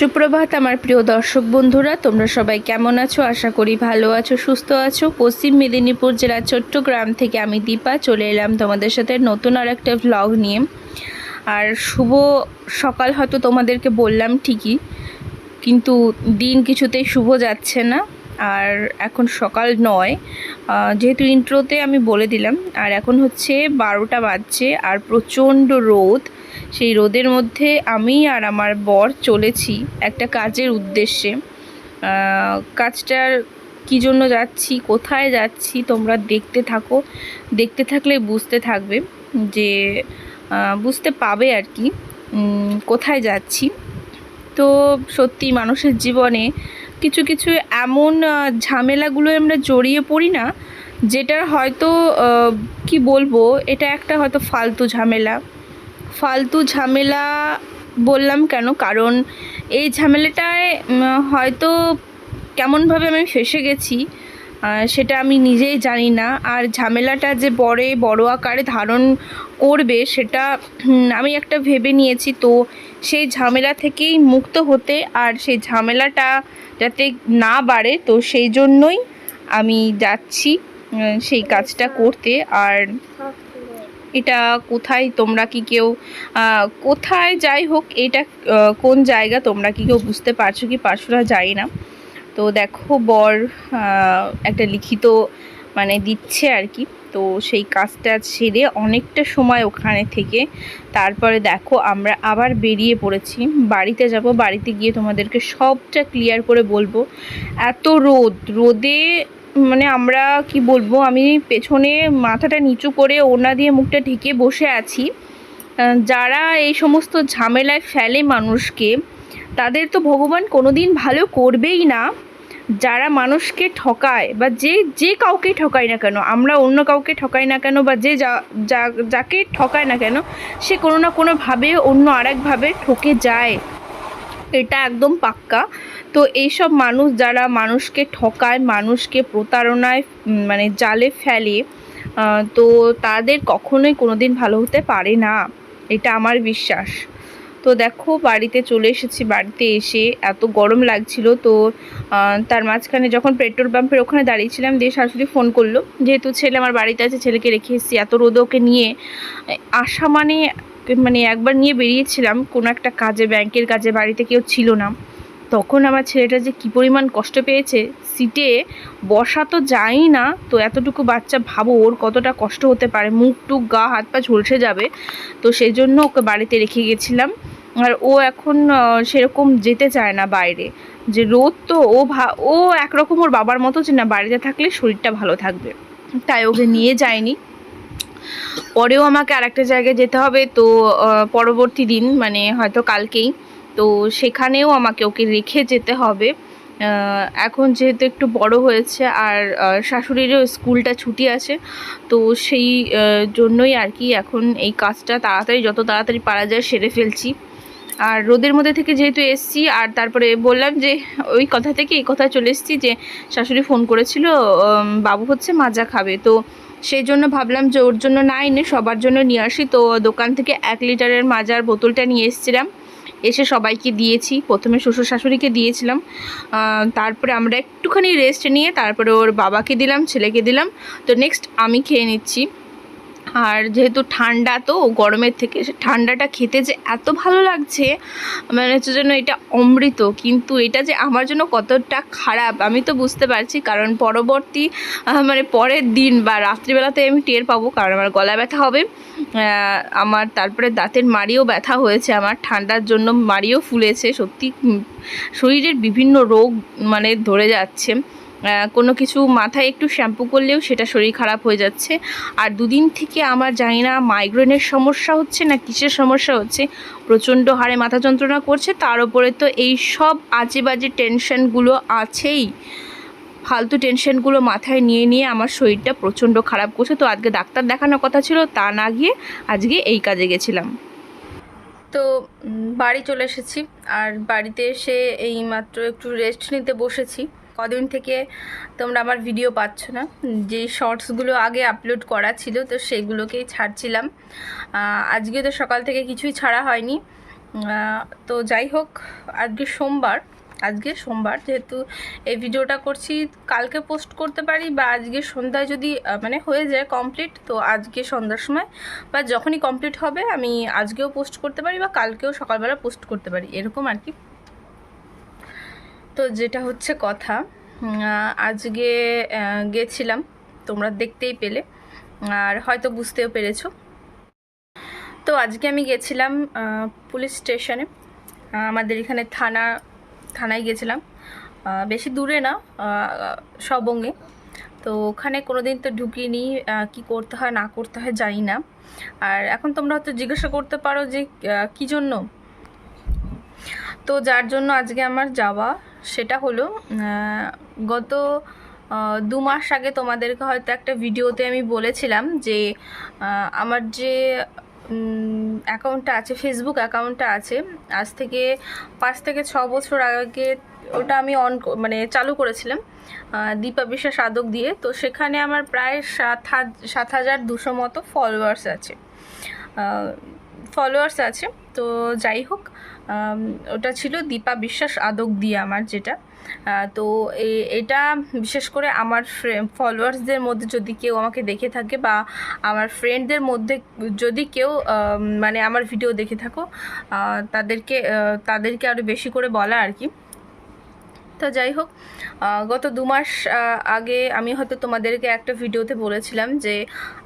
সুপ্রভাত, আমার প্রিয় দর্শক বন্ধুরা, তোমরা সবাই কেমন আছো? আশা করি ভালো আছো, সুস্থ আছো। পশ্চিম মেদিনীপুর জেলার চট্টগ্রাম থেকে আমি দীপা, চলে এলাম তোমাদের সাথে নতুন আর একটা ভ্লগ নিয়ে। আর শুভ সকাল হয়তো তোমাদেরকে বললাম ঠিকই, কিন্তু দিন কিছুতেই শুভ যাচ্ছে না। আর এখন সকাল নয় যেহেতু ইন্ট্রোতে আমি বলে দিলাম, আর এখন হচ্ছে বারোটা বাজছে, আর প্রচণ্ড রোদ। সেই রোদের মধ্যে আমি আর আমার বর চলেছি একটা কাজের উদ্দেশ্যে। কাজটার কী জন্য যাচ্ছি, কোথায় যাচ্ছি তোমরা দেখতে থাকো। দেখতে থাকলে বুঝতে থাকবে যে বুঝতে পাবে আর কি কোথায় যাচ্ছি। তো সত্যি মানুষের জীবনে কিছু কিছু এমন ঝামেলাগুলো আমরা জড়িয়ে পড়ি না, যেটার হয়তো কি বলব, এটা একটা হয়তো ফালতু ঝামেলা। ফালতু ঝামেলা বললাম কেন? কারণ এই ঝামেলাটায় হয়তো কেমনভাবে আমি ফেসে গেছি সেটা আমি নিজেই জানি না। আর ঝামেলাটা যে বড়ে, বড় আকারে ধারণ করবে, সেটা আমি একটা ভেবে নিয়েছি। তো সেই ঝামেলা থেকেই মুক্ত হতে আর সেই ঝামেলাটা যাতে না বাড়ে, তো সেই জন্যই আমি যাচ্ছি সেই কাজটা করতে। আর এটা কোথায়, তোমরা কি কেউ কোথায় যাই হোক, এটা কোন জায়গা তোমরা কি কেউ বুঝতে পারছ কি পারছ না যাই না। তো দেখো, বর একটা লিখিত মানে দিচ্ছে আর কি। তো সেই কাজটা সেরে অনেকটা সময় ওখানে থেকে, তারপরে দেখো আমরা আবার বেরিয়ে পড়েছি। বাড়িতে যাব, বাড়িতে গিয়ে তোমাদেরকে সবটা ক্লিয়ার করে বলব। এত রোদ, রোদে মানে আমরা কি বলব, আমি পেছনে মাথাটা নিচু করে ওনা দিয়ে মুখটা ঢেকে বসে আছি। যারা এই সমস্ত ঝামেলায় ফেলে মানুষকে, তাদের তো ভগবান কোনোদিন ভালো করবেই না। যারা মানুষকে ঠকায় বা যে যে কাউকে ঠকায় না কেন, আমরা অন্য কাউকে ঠকাই না কেন বা যা- যাকে ঠকায় না কেন, সে কোনো না কোনোভাবে অন্য আরেকভাবে ঠকে যায়। এটা একদম পাক্কা। তো এইসব মানুষ যারা মানুষকে ঠকায়, মানুষকে প্রতারণায় মানে জালে ফেলে তো তাদের কখনোই কোনোদিন ভালো হতে পারে না। এটা আমার বিশ্বাস। তো দেখো, বাড়িতে চলে এসেছি, বাড়িতে এসে এত গরম লাগছিল। তো তার মাঝখানে যখন পেট্রোল পাম্পের ওখানে দাঁড়িয়েছিলাম, দিয়ে শাশুড়ি ফোন করল। যেহেতু ছেলে আমার বাড়িতে আছে, ছেলেকে রেখে এসেছি। এত রোদে ওকে নিয়ে আসা মানে মানে একবার নিয়ে বেরিয়েছিলাম, কোনো একটা কাজে, ব্যাংকের কাজে, বাড়িতে কেউ ছিল না। তখন আমার ছেলেটা যে কী পরিমাণ কষ্ট পেয়েছে, সিটে বসা তো যায়ই না, তো এতটুকু বাচ্চা ভাবো ওর কতটা কষ্ট হতে পারে, মুখ টুক গা, হাত পা ঝলসে যাবে। তো সেই জন্য ওকে বাড়িতে রেখে গেছিলাম। আর ও এখন সেরকম যেতে চায় না বাইরে। যে রোদ তো, ও ভা, ও একরকম ওর বাবার মতো যে না, বাড়িতে থাকলে শরীরটা ভালো থাকবে। তাই ওকে নিয়ে যায়নি। পরেও আমাকে আরেকটা জায়গায় যেতে হবে। তো পরবর্তী দিন মানে হয়তো কালকেই, তো সেখানেও আমাকে ওকে রেখে যেতে হবে। এখন যেহেতু একটু বড় হয়েছে আর শাশুড়িরও স্কুলটা ছুটি আছে, তো সেই জন্যই আর কি এখন এই কাজটা তাড়াতাড়ি, যত তাড়াতাড়ি পারা যায় সেরে ফেলছি। আর রোদের মধ্যে থেকে যেহেতু এসছি, আর তারপরে বললাম যে, ওই কথা থেকে এই কথা চলে এসেছি যে, শাশুড়ি ফোন করেছিল বাবু হচ্ছে মাজা খাবে। তো সেই জন্য ভাবলাম যে ওর জন্য না এনে সবার জন্য নিয়ে আসি। তো দোকান থেকে এক লিটারের মাজার বোতলটা নিয়ে এসেছিলাম। এসে সবাইকে দিয়েছি। প্রথমে শ্বশুর শাশুড়িকে দিয়েছিলাম। তারপরে আমরা একটুখানি রেস্ট নিয়ে তারপরে ওর বাবাকে দিলাম, ছেলেকে দিলাম। তো নেক্সট আমি খেয়ে নিচ্ছি। আর যেহেতু ঠান্ডা, তো গরমের থেকে ঠান্ডাটা খেতে যে এত ভালো লাগছে মানে হচ্ছে যেন এটা অমৃত। কিন্তু এটা যে আমার জন্য কতটা খারাপ, আমি তো বুঝতে পারছি। কারণ পরবর্তী মানে পরের দিন বা রাত্রিবেলাতে আমি টের পাবো, কারণ আমার গলা ব্যথা হবে। আমার তারপরে দাঁতের মাড়িও ব্যথা হয়েছে আমার, ঠান্ডার জন্য মাড়িও ফুলেছে। সত্যি শরীরের বিভিন্ন রোগ মানে ধরে যাচ্ছে। কোনো কিছু মাথায় একটু শ্যাম্পু করলেও সেটা শরীর খারাপ হয়ে যাচ্ছে। আর দুদিন থেকে আমার জানি না মাইগ্রেনের সমস্যা হচ্ছে না কিসের সমস্যা হচ্ছে, প্রচণ্ড হারে মাথা যন্ত্রণা করছে, তার উপরে তো এই সব আজে বাজে টেনশনগুলো আছেই। ফালতু টেনশনগুলো মাথায় নিয়ে নিয়ে আমার শরীরটা প্রচণ্ড খারাপ করছে। তো আজকে ডাক্তার দেখানোর কথা ছিল, তা না গিয়ে আজকে এই কাজে গেছিলাম। তো বাড়ি চলে এসেছি। আর বাড়িতে এসে এই মাত্র একটু রেস্ট নিতে বসেছি। কদিন থেকে তোমরা আমার ভিডিও পাচ্ছ না। যে শর্টসগুলো আগে আপলোড করা ছিল, তো সেগুলোকেই ছাড়ছিলাম। আজকে তো সকাল থেকে কিছুই ছাড়া হয়নি। তো যাই হোক, আজকে সোমবার। আজকে সোমবার যেহেতু এই ভিডিওটা করছি, কালকে পোস্ট করতে পারি বা আজকে সন্ধ্যায় যদি মানে হয়ে যায় কমপ্লিট তো আজকে সন্ধ্যার সময় বা যখনই কমপ্লিট হবে, আমি আজকেও পোস্ট করতে পারি বা কালকেও সকালবেলা পোস্ট করতে পারি। এরকম আর কি। তো যেটা হচ্ছে কথা আজকে গেছিলাম, তোমরা দেখতেই পেলে, আর হয়তো বুঝতেও পেরেছ। তো আজকে আমি গেছিলাম পুলিশ স্টেশনে আমাদের এখানে থানা, থানায় গেছিলাম। বেশি দূরে না সবঙ্গে। তো ওখানে কোনো দিন তো ঢুকিনি কি করতে হয়, না করতে হয়, জানি না। আর এখন তোমরা হয়তো জিজ্ঞাসা করতে পারো যে কি জন্য? তো যার জন্য আজকে আমার যাওয়া সেটা হলো গত দু মাস আগে তোমাদেরকে হয়তো একটা ভিডিওতে আমি বলেছিলাম যে আমার যে অ্যাকাউন্টটা আছে, ফেসবুক অ্যাকাউন্টটা আছে, আজ থেকে পাঁচ থেকে ছ বছর আগে ওটা আমি অন মানে চালু করেছিলাম দীপা বিশ্বাস আদক দিয়ে। তো সেখানে আমার প্রায় সাত সাত হাজার দুশো মতো ফলোয়ার্স আছে। ফলোয়ার্স আছে। তো যাই হোক ওটা ছিল দীপা বিশ্বাস আদক দিয়ে আমার যেটা। তো এটা বিশেষ করে আমার ফলোয়ার্সদের মধ্যে যদি কেউ আমাকে দেখে থাকে বা আমার ফ্রেন্ডদের মধ্যে যদি কেউ মানে আমার ভিডিও দেখে থাকো তাদেরকে তাদেরকে আরও বেশি করে বলা আর কি। তো যাই হোক গত দু মাস আগে আমি হয়তো তোমাদেরকে একটা ভিডিওতে বলেছিলাম যে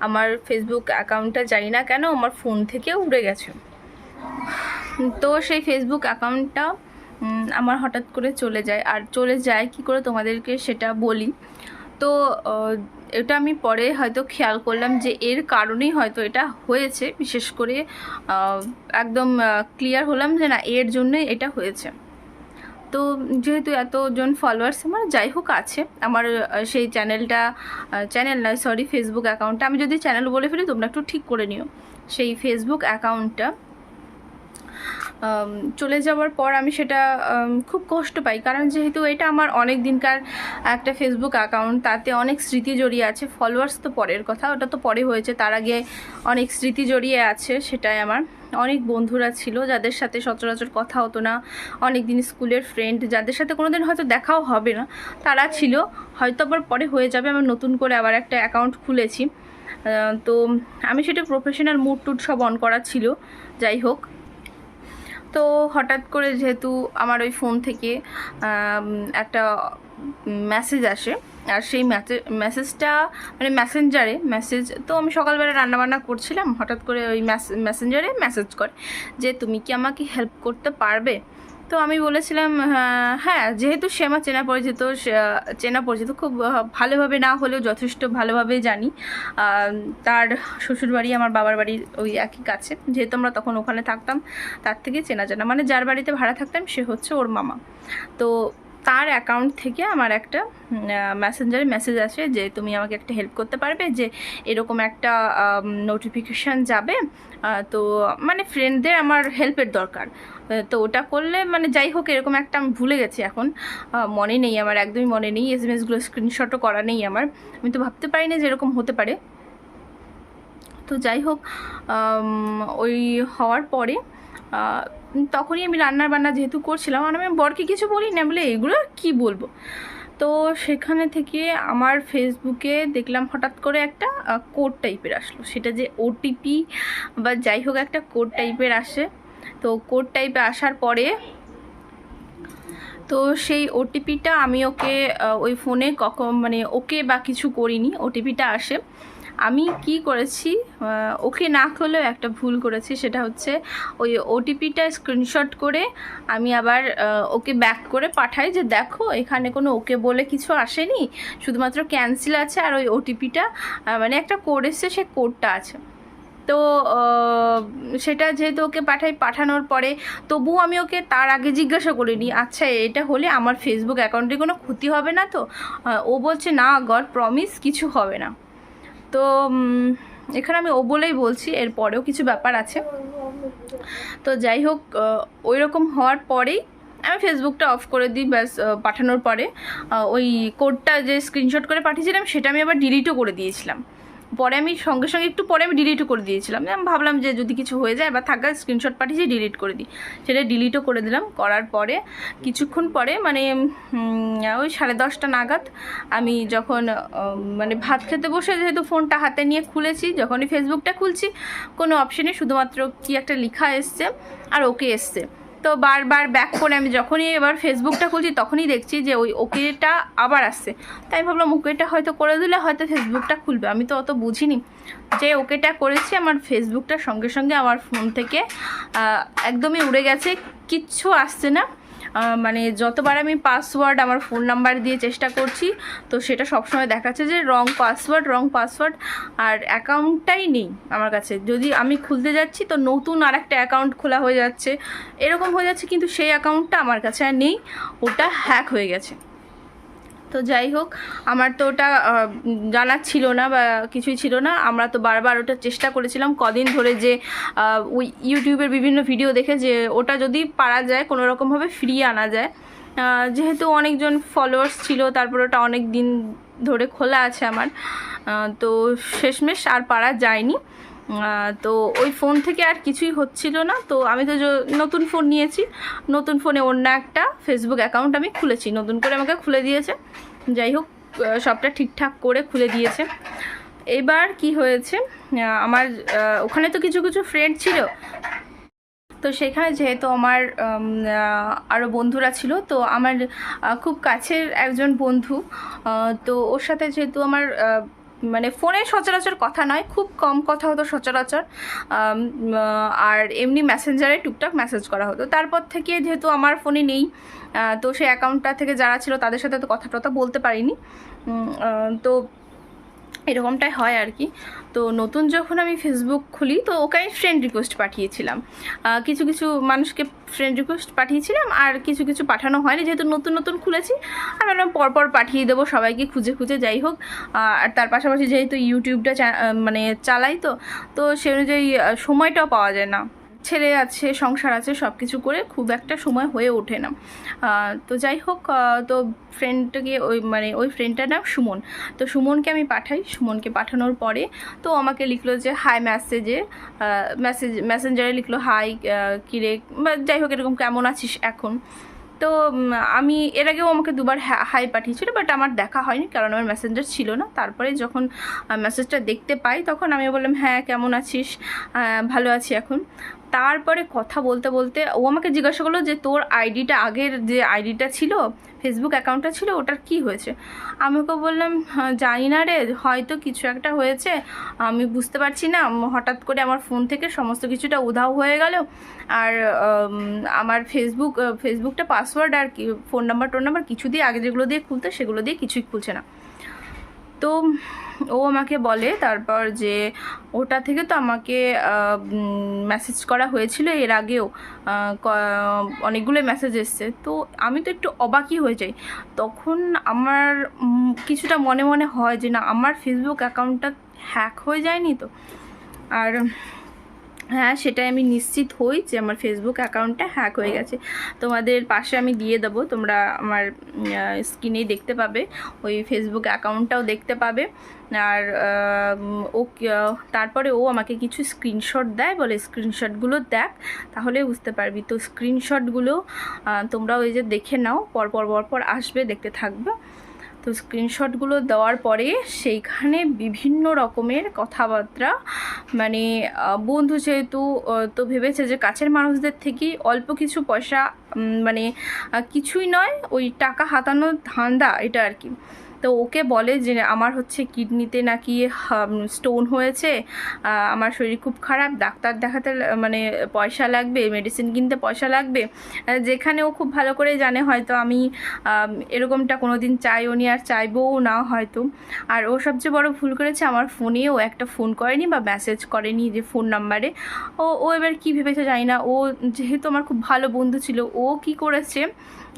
আমার ফেসবুক অ্যাকাউন্টটা জানি না কেন, আমার ফোন থেকে উড়ে গেছে। তো সেই ফেসবুক অ্যাকাউন্টটা আমার হঠাৎ করে চলে যায়। আর চলে যায় কি করে তোমাদেরকে সেটা বলি। তো এটা আমি পরে হয়তো খেয়াল করলাম যে এর কারণেই হয়তো এটা হয়েছে। বিশেষ করে একদম ক্লিয়ার হলাম যে না, এর জন্যই এটা হয়েছে। তো যেহেতু এতজন ফলোয়ার্স আমার, যাই হোক আছে। আমার সেই চ্যানেলটা চ্যানেল নয় সরি ফেসবুক অ্যাকাউন্টটা আমি যদি চ্যানেল বলে ফেলি, তোমরা একটু ঠিক করে নিও। সেই ফেসবুক অ্যাকাউন্টটা চলে যাওয়ার পর আমি সেটা খুব কষ্ট পাই। কারণ যেহেতু এটা আমার অনেক দিনকার একটা ফেসবুক অ্যাকাউন্ট তাতে অনেক স্মৃতি জড়িয়ে আছে। ফলোয়ার্স তো পরের কথা, ওটা তো পরে হয়েছে। তার আগে অনেক স্মৃতি জড়িয়ে আছে, সেটাই আমার। অনেক বন্ধুরা ছিল যাদের সাথে সচরাচর কথা হতো না। অনেক দিন স্কুলের ফ্রেন্ড যাদের সাথে কোনোদিন হয়তো দেখাও হবে না, তারা ছিল। হয়তো আবার পরে হয়ে যাবে। আমার নতুন করে আবার একটা অ্যাকাউন্ট খুলেছি। তো আমি সেটা প্রফেশনাল মুড টুড সব অন করা ছিল। যাই হোক। তো হঠাৎ করে যেহেতু আমার ওই ফোন থেকে একটা মেসেজ আসে। আর সেই মেসেজটা মানে মেসেঞ্জারে মেসেজ তো আমি সকালবেলা রান্নাবান্না করছিলাম। হঠাৎ করে ওই মেসেঞ্জারে মেসেজ করে যে, তুমি কি আমাকে হেল্প করতে পারবে? তো আমি বলেছিলাম হ্যাঁ যেহেতু সে আমার চেনা পরিচিত চেনা পরিচিত, খুব ভালোভাবে না হলেও যথেষ্ট ভালোভাবে জানি। তার শ্বশুরবাড়ি, আমার বাবার বাড়ির ওই একই কাছে। যেহেতু আমরা তখন ওখানে থাকতাম, তার থেকে চেনা জানা। মানে যার বাড়িতে ভাড়া থাকতাম, সে হচ্ছে ওর মামা। তো তার অ্যাকাউন্ট থেকে আমার একটা মেসেঞ্জারে মেসেজ আসে যে, তুমি আমাকে একটা হেল্প করতে পারবে যে, এরকম একটা নোটিফিকেশান যাবে। তো মানে ফ্রেন্ডদের আমার হেল্পের দরকার। তো ওটা করলে মানে যাই হোক, এরকম একটা আমি ভুলে গেছি এখন। মনে নেই আমার, একদমই মনে নেই। এস এম এসগুলো স্ক্রিনশটও করা নেই আমার। আমি তো ভাবতে পারি না যে এরকম হতে পারে। তো যাই হোক ওই হওয়ার পরে তখনই আমি রান্নার বান্না যেহেতু করছিলাম, আর আমি বরকে কিছু বলি না, বলে এগুলো কি বলব? তো সেখানে থেকে আমার ফেসবুকে দেখলাম হঠাৎ করে একটা কোড টাইপের আসলো। সেটা যে ওটিপি বা যাই হোক একটা কোড টাইপের আসে। তো কোড টাইপে আসার পরে তো সেই ওটিপিটা আমি ওকে ওই ফোনে কখন মানে ওকে বা কিছু করিনি ওটিপিটা আসে। আমি কি করেছি ওকে না করলেও একটা ভুল করেছি, সেটা হচ্ছে ওই ওটিপিটা স্ক্রিনশট করে আমি আবার ওকে ব্যাক করে পাঠাই যে দেখো, এখানে কোনো ওকে বলে কিছু আসেনি, শুধুমাত্র ক্যান্সেল আছে আর ওই ওটিপিটা মানে একটা কোড এসছে, সে কোডটা আছে। তো সেটা যেহেতু ওকে পাঠাই, পাঠানোর পরে তবুও আমি ওকে তার আগে জিজ্ঞাসা করিনি আচ্ছা এটা হলে আমার ফেসবুক অ্যাকাউন্টে কোনো ক্ষতি হবে না তো? ও বলছে, না গড প্রমিস কিছু হবে না। তো এখানে আমি ও বলেই বলছি এরপরেও কিছু ব্যাপার আছে। তো যাই হোক ওই রকম হওয়ার পরেই আমি ফেসবুকটা অফ করে দিই, ব্যাস পাঠানোর পরে। ওই কোডটা যে স্ক্রিনশট করে পাঠিয়েছিলাম, সেটা আমি আবার ডিলিটও করে দিয়েছিলাম। পরে আমি সঙ্গে সঙ্গে একটু পরে আমি ডিলিটও করে দিয়েছিলাম। আমি ভাবলাম যে যদি কিছু হয়ে যায় বা থাকা স্ক্রিনশট পাঠিয়েছি ডিলিট করে দিই। সেটা ডিলিটও করে দিলাম। করার পরে, কিছুক্ষণ পরে মানে ওই সাড়ে দশটা নাগাদ আমি যখন মানে ভাত খেতে বসে যেহেতু ফোনটা হাতে নিয়ে খুলেছি, যখনই ফেসবুকটা খুলছি, কোনো অপশানে শুধুমাত্র কি একটা লেখা এসছে আর ওকে এসছে। তো বারবার ব্যাক করে আমি যখনই এবার ফেসবুকটা খুলছি, তখনই দেখছি যে ওই ওকেটা আবার আসছে। তাই আমি ভাবলাম ওকেটা হয়তো করে দিলে হয়তো ফেসবুকটা খুলবে। আমি তো অত বুঝিনি যে ওকেটা করেছি। আমার ফেসবুকটা সঙ্গে সঙ্গে আমার ফোন থেকে একদমই উড়ে গেছে, কিচ্ছু আসছে না। মানে যতবার আমি পাসওয়ার্ড আমার ফোন নাম্বার দিয়ে চেষ্টা করছি, তো সেটা সবসময় দেখাচ্ছে যে রং পাসওয়ার্ড রং পাসওয়ার্ড আর অ্যাকাউন্টটাই নেই আমার কাছে। যদি আমি খুলতে যাচ্ছি, তো নতুন আর একটা অ্যাকাউন্ট খোলা হয়ে যাচ্ছে। এরকম হয়ে যাচ্ছে, কিন্তু সেই অ্যাকাউন্টটা আমার কাছে আর নেই, ওটা হ্যাক হয়ে গেছে। তো যাই হোক, আমার তো ওটা জানা ছিল না বা কিছুই ছিল না। আমরা তো বারবার ওটা চেষ্টা করেছিলাম। কদিন ধরে যে ওই ইউটিউবের বিভিন্ন ভিডিও দেখে যে, ওটা যদি পারা যায়, কোনো রকমভাবে ফ্রি আনা যায়। যেহেতু অনেকজন ফলোয়ার্স ছিল, তারপর ওটা অনেক দিন ধরে খোলা আছে আমার। তো শেষমেশ আর পারা যায়নি। তো ওই ফোন থেকে আর কিছুই হচ্ছিল না। তো আমি তো নতুন ফোন নিয়েছি, নতুন ফোনে অন্য একটা ফেসবুক অ্যাকাউন্ট আমি খুলেছি। নতুন করে আমাকে খুলে দিয়েছে। যাই হোক সবটা ঠিকঠাক করে খুলে দিয়েছে। এবার কি হয়েছে আমার ওখানে তো কিছু কিছু ফ্রেন্ড ছিল। তো সেখানে যেহেতু আমার আরও বন্ধুরা ছিল, তো আমার খুব কাছের একজন বন্ধু তো ওর সাথে যেহেতু আমার মানে ফোনে সচরাচর কথা নয়, খুব কম কথা হতো সচরাচর। আর এমনি মেসেঞ্জারে টুকটাক মেসেজ করা হতো। তারপর থেকে যেহেতু আমার ফোনে নেই তো সেই অ্যাকাউন্টটা থেকে যারা ছিল তাদের সাথে তো কথা টথা বলতে পারিনি। তো এরকমটাই হয় আর কি। তো নতুন যখন আমি ফেসবুক খুলি, তো ওকে আমি ফ্রেন্ড রিকোয়েস্ট পাঠিয়েছিলাম। কিছু কিছু মানুষকে ফ্রেন্ড রিকোয়েস্ট পাঠিয়েছিলাম আর কিছু কিছু পাঠানো হয়নি। যেহেতু নতুন নতুন খুলেছি, আমি ভাবলাম পরপর পাঠিয়ে দেবো সবাইকে, খুঁজে খুঁজে যাই হোক। আর তার পাশাপাশি যেহেতু ইউটিউবটা মানে চালাই তো তো সে অনুযায়ী সময়টাও পাওয়া যায় না। ছেলে আছে, সংসার আছে সব কিছু করে খুব একটা সময় হয়ে ওঠে না। তো যাই হোক তো ফ্রেন্ডটাকে ওই মানে ওই ফ্রেন্ডটার নাম সুমন। তো সুমনকে আমি পাঠাই, সুমনকে পাঠানোর পরে তো আমাকে লিখলো যে হাই মেসেজে মেসেজ মেসেঞ্জারে লিখলো হাই কিরে? বা যাই হোক, এরকম, কেমন আছিস এখন? তো আমি, এর আগেও আমাকে দুবার হাই পাঠিয়েছিল বাট আমার দেখা হয়নি, কারণ আমার মেসেঞ্জার ছিল না। তারপরে যখন মেসেজটা দেখতে পাই, তখন আমি বললাম হ্যাঁ কেমন আছিস? ভালো আছি এখন। তারপরে কথা বলতে বলতে ও আমাকে জিজ্ঞাসা করল যে তোর আইডিটা আগের যে আইডিটা ছিল ফেসবুক অ্যাকাউন্টটা ছিল ওটার কি হয়েছে? আমি ওকে বললাম "হ্যাঁ, জানি না রে হয়তো কিছু একটা হয়েছে। আমি বুঝতে পারছি না। হঠাৎ করে আমার ফোন থেকে সমস্ত কিছুটা উধাও হয়ে গেল। আর আমার ফেসবুক ফেসবুকটা পাসওয়ার্ড আর কি ফোন নাম্বার টোন নাম্বার কিছু দিয়ে আগে যেগুলো দিয়ে খুলতে সেগুলো দিয়ে কিছুই খুলছে না। তো ও আমাকে বলে তারপর যে ওটা থেকে তো আমাকে মেসেজ করা হয়েছিল। এর আগেও অনেকগুলো মেসেজ এসছে। তো আমি তো একটু অবাকই হয়ে যাই। তখন আমার কিছুটা মনে মনে হয় যে না, আমার ফেসবুক অ্যাকাউন্টটা হ্যাক হয়ে যায়নি তো। আর হ্যাঁ সেটাই আমি নিশ্চিত হই যে আমার ফেসবুক অ্যাকাউন্টটা হ্যাক হয়ে গেছে। তোমাদের পাশে আমি দিয়ে দেবো, তোমরা আমার স্ক্রিনেই দেখতে পাবে, ওই ফেসবুক অ্যাকাউন্টটাও দেখতে পাবে। আর ও তারপরে ও আমাকে কিছু স্ক্রিনশট দেয়, বলে স্ক্রিনশটগুলো দেখ, তাহলে বুঝতে পারবি। তো স্ক্রিনশটগুলো তোমরা ওই যে দেখে নাও, পরপর পরপর আসবে, দেখতে থাকবে। তো স্ক্রিনশটগুলো দেওয়ার পরে সেইখানে বিভিন্ন রকমের কথাবার্তা। মানে বন্ধু যেহেতু তো ভেবেছে যে কাছের মানুষদের থেকেই অল্প কিছু পয়সা মানে কিছুই নয়, ওই টাকা হাতানোর ধান্দা এটা আর কি। তো ওকে বলে যে আমার হচ্ছে কিডনিতে নাকি স্টোন হয়েছে আমার শরীর খুব খারাপ, ডাক্তার দেখাতে মানে পয়সা লাগবে মেডিসিন কিনতে পয়সা লাগবে যেখানে ও খুব ভালো করে জানে হয়তো আমি এরকমটা কোনো দিন চাইও নি আর চাইবও না হয়তো। আর ও সবচেয়ে বড় ভুল করেছে, আমার ফোনে ও একটা ফোন করেনি বা মেসেজ করেনি যে ফোন নাম্বারে ও ও এবার কী ভেবেছে জানি না, ও যেহেতু আমার খুব ভালো বন্ধু ছিল, ও কি করেছে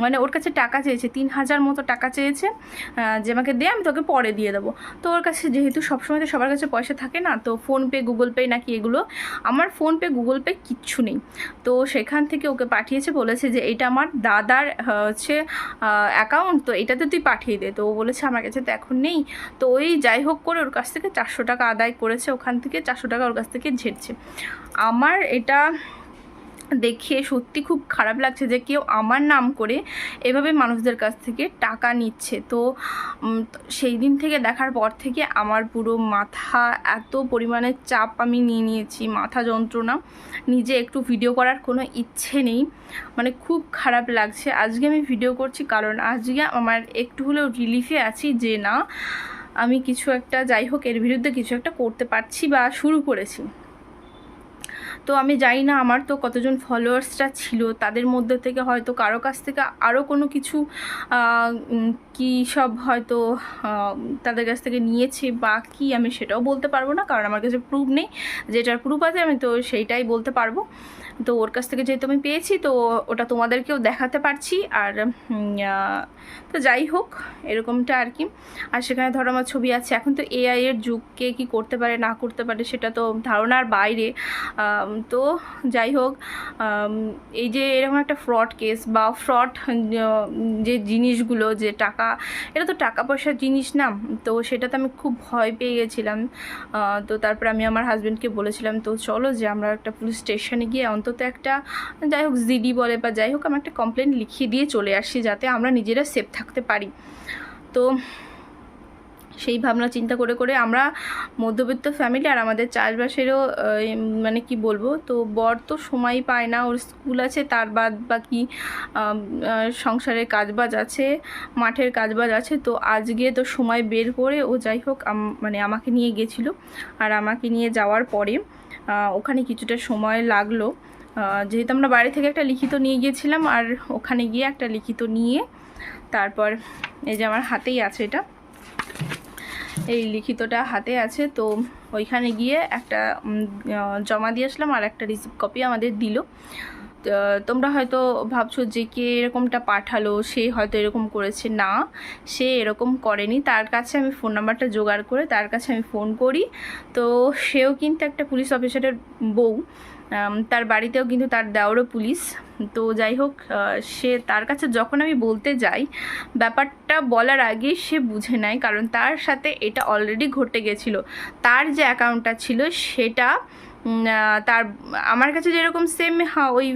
মানে ওর কাছে টাকা চেয়েছে, তিন হাজার মতো টাকা চেয়েছে যে আমাকে দে, আমি তোকে পরে দিয়ে দেবো। তো ওর কাছে যেহেতু সবসময় তো সবার কাছে পয়সা থাকে না, তো ফোনপে গুগল পে নাকি এগুলো, আমার ফোনপে গুগল পে কিচ্ছু নেই। তো সেখান থেকে ওকে পাঠিয়েছে, বলেছে যে এটা আমার দাদার হচ্ছে অ্যাকাউন্ট তো এটাতে তুই পাঠিয়ে দে। তো ও বলেছে, আমার কাছে তো এখন নেই। তো ওই যাই হোক করে ওর কাছ থেকে চারশো টাকা আদায় করেছে, ওখান থেকে চারশো টাকা ওর কাছ থেকে ঝেড়ছে। আমার এটা দেখে সত্যি খুব খারাপ লাগছে যে কেউ আমার নাম করে এভাবে মানুষদের কাছ থেকে টাকা নিচ্ছে। তো সেই দিন থেকে দেখার পর থেকে আমার পুরো মাথা এত পরিমাণে চাপ আমি নিয়ে নিয়েছি, মাথা যন্ত্রণা। নিজে একটু ভিডিও করার কোনো ইচ্ছে নেই। মানে খুব খারাপ লাগছে। আজকে আমি ভিডিও করছি কারণ আজকে আমার একটু হলেও রিলিফে আছি যে না, আমি কিছু একটা যাই হোক, এর বিরুদ্ধে কিছু একটা করতে পারছি বা শুরু করেছি। তো আমি জানি না আমার তো কতজন ফলোয়ার্সরা ছিল, তাদের মধ্যে থেকে হয়তো কারও কাছ থেকে আরও কোনো কিছু কি সব হয়তো তাদের কাছ থেকে নিয়েছে বা কি আমি সেটাও বলতে পারব না, কারণ আমার কাছে প্রুফ নেই। যেটার প্রুফ আছে আমি তো সেইটাই বলতে পারব। তো ওর কাছ থেকে যেহেতু আমি পেয়েছি, তো ওটা তোমাদেরকেও দেখাতে পারছি। আর তো যাই হোক, এরকমটা আর কি। আর সেখানে ধরো আমার ছবি আছে। এখন তো এআই এর যুগ, কে করতে পারে, না করতে পারে, সেটা তো ধারণার বাইরে। তো যাই হোক এই যে এরকম একটা ফ্রড কেস বা ফ্রড যে জিনিসগুলো, যে টাকা, এটা তো টাকা পয়সার জিনিস না। তো সেটাতে আমি খুব ভয় পেয়ে গেছিলাম। তো তারপর আমি আমার হাজব্যান্ডকে বলেছিলাম, তো চলো যে আমরা একটা পুলিশ স্টেশনে গিয়ে অন্তত একটা যাই হোক জিডি বলে বা যাই হোক আমরা একটা কমপ্লেন লিখিয়ে দিয়ে চলে আসি যাতে আমরা নিজেরা সেফ থাকতে পারি। তো সেই ভাবনা চিন্তা করে করে আমরা মধ্যবিত্ত ফ্যামিলি আর আমাদের চাষবাসেরও মানে কি বলব তো বর তো সময় পায় না ওর স্কুল আছে তার বাদ বাকি আম, সংসারের কাজবাজ আছে মাঠের কাজবাজ আছে তো আজকে তো সময় বের করে ও যাই হোক মানে আমাকে নিয়ে গেছিল। আর আমাকে নিয়ে যাওয়ার পরে ওখানে কিছুটা সময় লাগল। যেহেতু আমরা বাড়ি থেকে একটা লিখিত নিয়ে গিয়েছিলাম আর ওখানে গিয়ে একটা লিখিত নিয়ে তারপর এই যে আমার হাতেই আছে এটা। এই লিখিতটা হাতে আছে, তো ওইখানে গিয়ে একটা জমা দিয়ে আসলাম আর একটা রিসিপ্ট কপি আমাদের দিল। তোমরা হয়তো ভাবছ যে কে এরকমটা পাঠালো, সে হয়তো এরকম করেছে, না, সে এরকম করেনি। তার কাছে আমি ফোন নাম্বারটা জোগাড় করে তার কাছে আমি ফোন করি। তো সেও কিন্তু একটা পুলিশ অফিসারের বউ। তার বাড়িতেও কিন্তু তার দেওয়ারও পুলিশ। তো যাই হোক সে তার কাছে যখন আমি বলতে যাই, ব্যাপারটা বলার আগে সে বুঝে নেয়, কারণ তার সাথে এটা অলরেডি ঘটে গেছিল। তার যে অ্যাকাউন্টটা ছিল সেটা তার, আমার কাছে যেরকম সেম হ্যাঁ ওই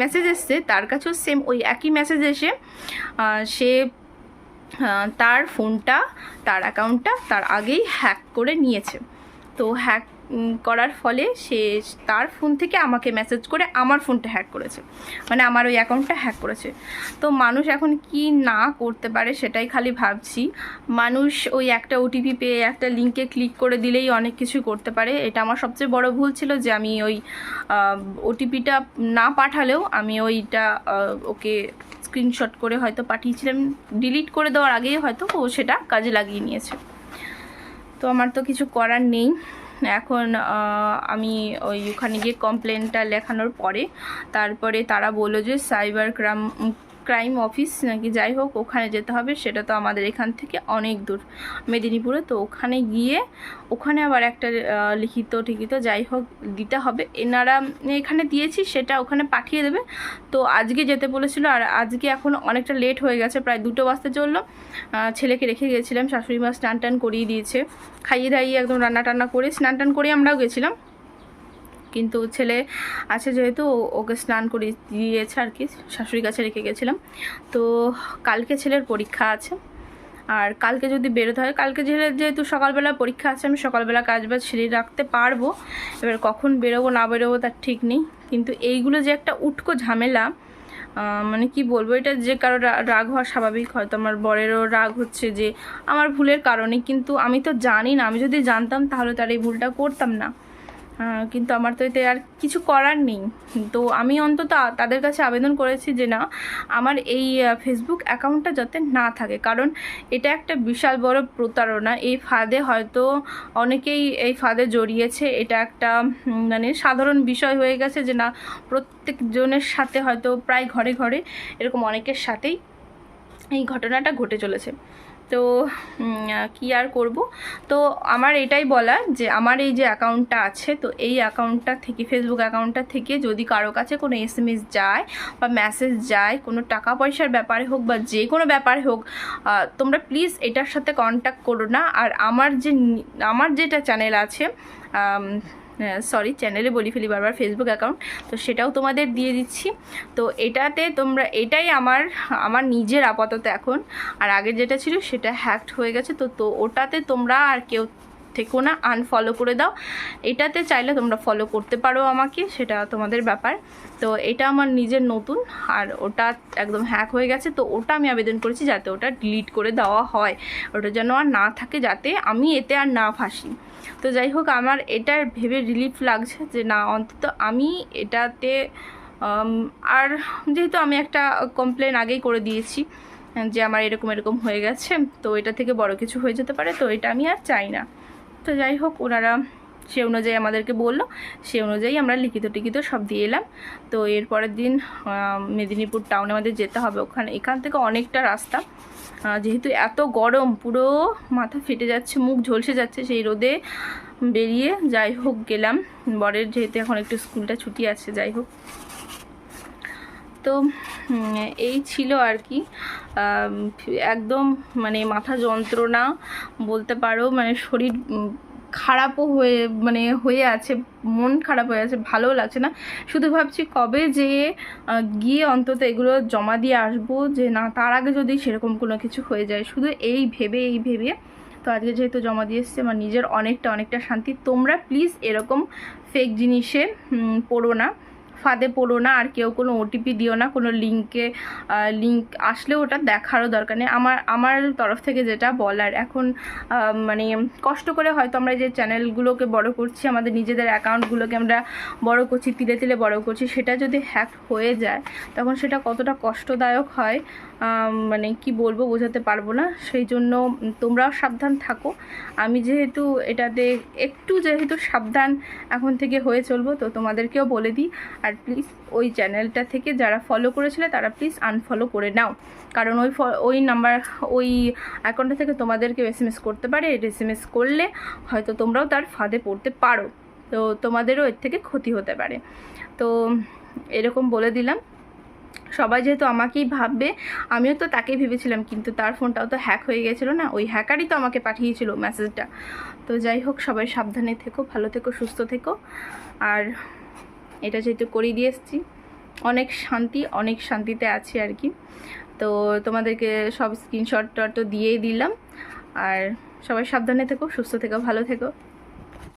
মেসেজ এসছে, তার কাছেও সেম ওই একই মেসেজ এসে সে তার ফোনটা তার অ্যাকাউন্টটা তার আগেই হ্যাক করে নিয়েছে। তো হ্যাক করার ফলে সে তার ফোন থেকে আমাকে মেসেজ করে আমার ফোনটা হ্যাক করেছে। মানে আমার ওই অ্যাকাউন্টটা হ্যাক করেছে। তো মানুষ এখন কি না করতে পারে সেটাই খালি ভাবছি। মানুষ ওই একটা ওটিপি পেয়ে একটা লিঙ্কে ক্লিক করে দিলেই অনেক কিছু করতে পারে। এটা আমার সবচেয়ে বড় ভুল ছিল যে আমি ওই ওটিপিটা না পাঠালেও আমি ওইটা ওকে স্ক্রিনশট করে হয়তো পাঠিয়েছিলাম। ডিলিট করে দেওয়ার আগেই হয়তো ও সেটা কাজে লাগিয়ে নিয়েছে। তো আমার তো কিছু করার নেই। এখন আমি ওই ওখানে গিয়ে কমপ্লেনটা লেখানোর পরে তারপরে তারা বলল যে সাইবার ক্রাইম ক্রাইম অফিস নাকি যাই হোক, ওখানে যেতে হবে, সেটা তো আমাদের এখান থেকে অনেক দূর। মেদিনীপুরে তো ওখানে গিয়ে, ওখানে আবার একটা লিখিত, ঠিকিত যাই হোক দিতে হবে। এনারা এখানে দিয়েছি, সেটা ওখানে পাঠিয়ে দেবে। তো আজকে যেতে বলেছিল, আর আজকে এখন অনেকটা লেট হয়ে গেছে, প্রায় দুটো বাজতে চলল। ছেলেকে রেখে গেছিলাম, শাশুড়ি মা স্নান টান করিয়ে দিয়েছে। খাইয়ে দাইয়ে একদম রান্না টান্না করে স্নান টান করে আমরাও গেছিলাম। কিন্তু ছেলে আছে যেহেতু, ওকে স্নান করিয়ে দিয়েছে আর কি, শাশুড়ির কাছে রেখে গেছিলাম। তো কালকে ছেলের পরীক্ষা আছে। আর কালকে যদি বেরোতে হয়, কালকে যেহেতু যেহেতু সকালবেলা পরীক্ষা আছে, আমি সকালবেলা কাজ বাজ সেরে রাখতে পারব। এবার কখন বেরোবো, না বেরোবো তার ঠিক নেই। কিন্তু এইগুলো যে একটা উটকো ঝামেলা মানে কি বলব, এটা যে কারও রাগ হওয়া স্বাভাবিক। হয়তো আমার বরেরও রাগ হচ্ছে যে, আমার ভুলের কারণে। কিন্তু আমি তো জানি না, আমি যদি জানতাম তাহলে তার এই ভুলটা করতাম না। কিন্তু আমার তো এতে আর কিছু করার নেই। তো আমি অন্তত তাদের কাছে আবেদন করেছি যে না, আমার এই ফেসবুক অ্যাকাউন্টটা যাতে না থাকে। কারণ এটা একটা বিশাল বড় প্রতারণা। এই ফাঁদে হয়তো অনেকেই এই ফাঁদে জড়িয়েছে। এটা একটা মানে সাধারণ বিষয় হয়ে গেছে যে না, প্রত্যেকজনের সাথে হয়তো প্রায় ঘরে ঘরে এরকম অনেকের সাথেই এই ঘটনাটা ঘটে চলেছে। তো কি আর করব? তো আমার এটাই বলা যে, আমার এই যে অ্যাকাউন্টটা আছে, তো এই অ্যাকাউন্টটা থেকে ফেসবুক অ্যাকাউন্টটা থেকে যদি কারও কাছে কোনো এস যায় বা মেসেজ যায়, কোনো টাকা পয়সার ব্যাপারে হোক বা যে কোনো ব্যাপারে হোক তোমরা প্লিজ এটার সাথে কন্ট্যাক্ট করো না। আর আমার যে, আমার যেটা চ্যানেল আছে সরি চ্যানেলে বলি ফেলি বারবার ফেসবুক অ্যাকাউন্ট তো সেটাও তোমাদের দিয়ে দিচ্ছি। তো এটাতে তোমরা, এটাই আমার আমার নিজের আপাতত এখন। আর আগে যেটা ছিল সেটা হ্যাকড হয়ে গেছে। তো তো ওটাতে তোমরা আর কেউ থেকো না আনফলো করে দাও। এটাতে চাইলে তোমরা ফলো করতে পারো আমাকে, সেটা তোমাদের ব্যাপার। তো এটা আমার নিজের নতুন, আর ওটা একদম হ্যাক হয়ে গেছে। তো ওটা আমি আবেদন করেছি যাতে ওটা ডিলিট করে দেওয়া হয়। ওটা যেন আর না থাকে, যাতে আমি এতে আর না ফাঁসি। তো যাই হোক, আমার এটার ভেবে রিলিফ লাগছে যে না, অন্তত আমি এটাতে আর যেহেতু আমি একটা কমপ্লেন আগেই করে দিয়েছি, যে আমার এরকম এরকম হয়ে গেছে, তো এটা থেকে বড় কিছু হয়ে যেতে পারে। তো এটা আমি আর চাই না। তো যাই হোক, ওনারা সে অনুযায়ী আমাদেরকে বলল। সে অনুযায়ী আমরা লিখিত টিখিত সব দিয়ে এলাম। তো এর পরের দিন মেদিনীপুর টাউনে আমাদের যেতে হবে। ওখানে, এখান থেকে অনেকটা রাস্তা। যেহেতু এত গরম, পুরো মাথা ফেটে যাচ্ছে, মুখ ঝলসে যাচ্ছে সেই রোদে বেরিয়ে যাই হোক গেলাম। বরের যেহেতু এখন একটু স্কুলটা ছুটি আছে, যাই হোক। তো এই ছিল আর কি। একদম মানে মাথা যন্ত্রণা বলতে পারো মানে শরীর খারাপও হয়ে মানে হয়ে আছে, মন খারাপ হয়ে আছে ভালো লাগছে না। শুধু ভাবছি কবে যে গিয়ে অন্তত এগুলো জমা দিয়ে আসব, যে না, তার আগে যদি সেরকম কোনো কিছু হয়ে যায়। শুধু এই ভেবে এই ভেবে, তো আজকে যেহেতু জমা দিয়ে এসছে, আমার নিজের অনেকটা অনেকটা শান্তি। তোমরা প্লিজ এরকম ফেক জিনিসে পড়ো না। ফাঁদে পড়ো না, আর কেউ কোনো ওটিপি দিও না, কোনো লিঙ্কে লিঙ্ক আসলেও ওটা দেখারও দরকার নেই। আমার আমার তরফ থেকে যেটা বলার, এখন মানে কষ্ট করে হয়তো আমরা যে চ্যানেলগুলোকে বড় করছি, আমাদের নিজেদের অ্যাকাউন্টগুলোকে আমরা বড় করছি, তিলে তিলে বড় করছি, সেটা যদি হ্যাক হয়ে যায়, তখন সেটা কতটা কষ্টদায়ক হয় মানে কি বলব বোঝাতে পারব না। সেই জন্য তোমরাও সাবধান থাকো। আমি যেহেতু এটাতে একটু যেহেতু সাবধান এখন থেকে হয়ে চলবো, তো তোমাদেরকেও বলে দিই। আর প্লিজ ওই চ্যানেলটা থেকে যারা ফলো করেছিলে, তারা প্লিজ আনফলো করে নাও। কারণ ওই ওই নাম্বার ওই অ্যাকাউন্টটা থেকে তোমাদেরকে এস এম করতে পারে। এস এম এস করলে হয়তো তোমরাও তার ফাঁদে পড়তে পারো। তো তোমাদেরও এর থেকে ক্ষতি হতে পারে। তো এরকম বলে দিলাম। সবাই যেহেতু আমাকেই ভাববে, আমিও তো তাকেই ভেবেছিলাম, কিন্তু তার ফোনটাও তো হ্যাক হয়ে গেছিল না। ওই হ্যাকারই তো আমাকে পাঠিয়েছিল মেসেজটা তো যাই হোক, সবাই সাবধানে থেকো, ভালো থেকো, সুস্থ থেকো। আর এটা যেহেতু করিয়ে দিয়ে এসেছি। অনেক শান্তি, অনেক শান্তিতে আছি আর কি। তো তোমাদেরকে সব স্ক্রিনশট তো দিয়েই দিলাম। আর সবাই সাবধানে থেকো, সুস্থ থেকো, ভালো থেকো।